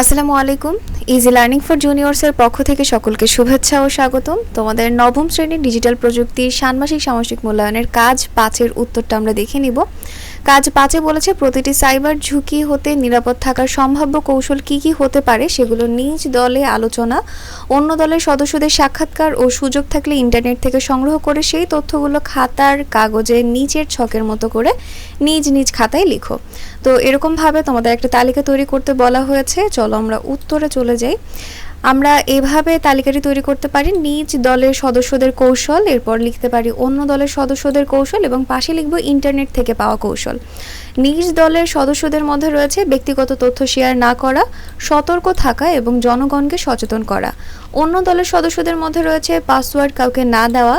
আসসালামু আলাইকুম। Easy learning for জুনিয়র্সের পক্ষ থেকে সকলকে শুভেচ্ছা ও স্বাগতম। তোমাদের নবম শ্রেণির ডিজিটাল প্রযুক্তির ষান্মাসিক সামাজিক মূল্যায়নের কাজ পাঁচের উত্তরটা আমরা দেখে নিব। কাজ পাঁচে বলেছে, প্রতিটি সাইবার ঝুঁকি হতে নিরাপদ থাকার সম্ভাব্য কৌশল কি কি হতে পারে সেগুলো নিজ দলে আলোচনা। অন্য দলের সদস্যদের সাক্ষাৎকার ও সুযোগ থাকলে ইন্টারনেট থেকে সংগ্রহ করে সেই তথ্যগুলো খাতার কাগজে নিচের ছকের মতো করে নিজ নিজ খাতায় লিখো। তো এরকমভাবে তোমাদের একটা তালিকা তৈরি করতে বলা হয়েছে। চলো আমরা উত্তরে চলে যাই। আমরা এভাবে তালিকাটি তৈরি করতে পারি। নিজ দলের সদস্যদের কৌশল, এরপর লিখতে পারি অন্য দলের সদস্যদের কৌশল এবং পাশে লিখব ইন্টারনেট থেকে পাওয়া কৌশল। নিজ দলের সদস্যদের মধ্যে রয়েছে ব্যক্তিগত তথ্য শেয়ার না করা, সতর্ক থাকা এবং জনগণকে সচেতন করা। অন্য দলের সদস্যদের মধ্যে রয়েছে পাসওয়ার্ড কাউকে না দেওয়া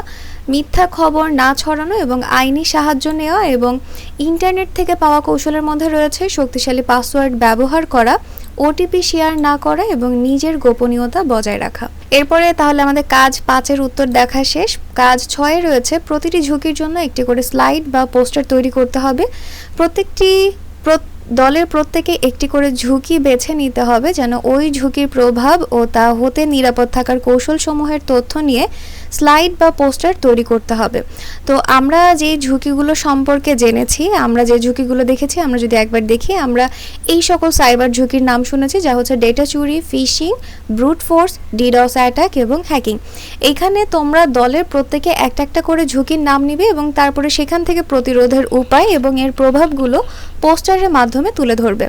মিথ্যা খবর না ছড়ানো এবং আইনি সাহায্য নেওয়া এবং ইন্টারনেট থেকে পাওয়া কৌশলের মধ্যে রয়েছে শক্তিশালী পাসওয়ার্ড ব্যবহার করা ওটিপি শেয়ার না করা এবং নিজের গোপনীয়তা বজায় রাখা। এরপরে তাহলে আমাদের কাজ পাঁচের উত্তর দেখা শেষ। কাজ ছয়ে রয়েছে প্রতিটি ঝুঁকির জন্য একটি করে স্লাইড বা পোস্টার তৈরি করতে হবে। প্রত্যেকটি প্রত- দলের প্রত্যেকে একটি করে ঝুঁকি বেছে নিতে হবে যেন ওই ঝুঁকির প্রভাব ও তা হতে নিরাপদ থাকার কৌশলসমূহের তথ্য নিয়ে স্লাইড বা পোস্টার তৈরি করতে হবে। তো আমরা যে ঝুঁকিগুলো সম্পর্কে জেনেছি, আমরা যে ঝুঁকিগুলো দেখেছি, আমরা যদি একবার দেখি, আমরা এই সকল সাইবার ঝুঁকির নাম শুনেছি, যা হচ্ছে ডেটা চুরি, phishing, brute force, DDoS attack এবং হ্যাকিং। এখানে তোমরা দলের প্রত্যেকে একটা একটা করে ঝুঁকির নাম নিবে এবং তারপরে সেখান থেকে প্রতিরোধের উপায় এবং এর প্রভাবগুলো পোস্টারের মাধ্যমে তুলে ধরবে।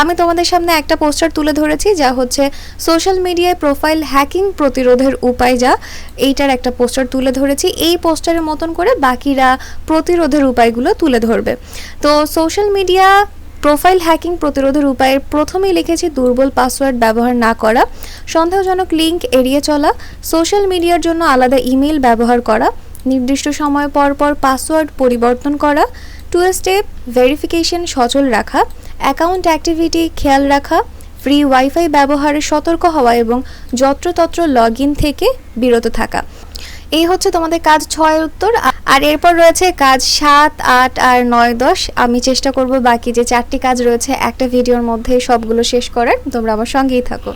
আমি তোমাদের সামনে একটা পোস্টার তুলে ধরেছি, যা হচ্ছে সোশ্যাল মিডিয়ায় প্রোফাইল হ্যাকিং প্রতিরোধের উপায়, যা এইটার একটা পোস্টার তুলে ধরেছি। এই পোস্টারের মতন করে বাকিরা প্রতিরোধের উপায়গুলো তুলে ধরবে। তো সোশ্যাল মিডিয়া প্রোফাইল হ্যাকিং প্রতিরোধের উপায়ে প্রথমেই লিখেছি দুর্বল পাসওয়ার্ড ব্যবহার না করা, সন্দেহজনক লিঙ্ক এড়িয়ে চলা সোশ্যাল মিডিয়ার জন্য আলাদা ইমেল ব্যবহার করা, নির্দিষ্ট সময় পর পর পাসওয়ার্ড পরিবর্তন করা টু স্টেপ ভেরিফিকেশন সচল রাখা অ্যাকাউন্ট অ্যাক্টিভিটি খেয়াল রাখা ফ্রি ওয়াইফাই ব্যবহারে সতর্ক হওয়া এবং যত্রতত্র লগ থেকে বিরত থাকা। এই হচ্ছে তোমাদের কাজ ছয়ের উত্তর। আর এরপর রয়েছে কাজ সাত, আট আর নয় দশ। আমি চেষ্টা করব বাকি যে চারটি কাজ রয়েছে একটা ভিডিওর মধ্যে সবগুলো শেষ করার। তোমরা আমার সঙ্গেই থাকো।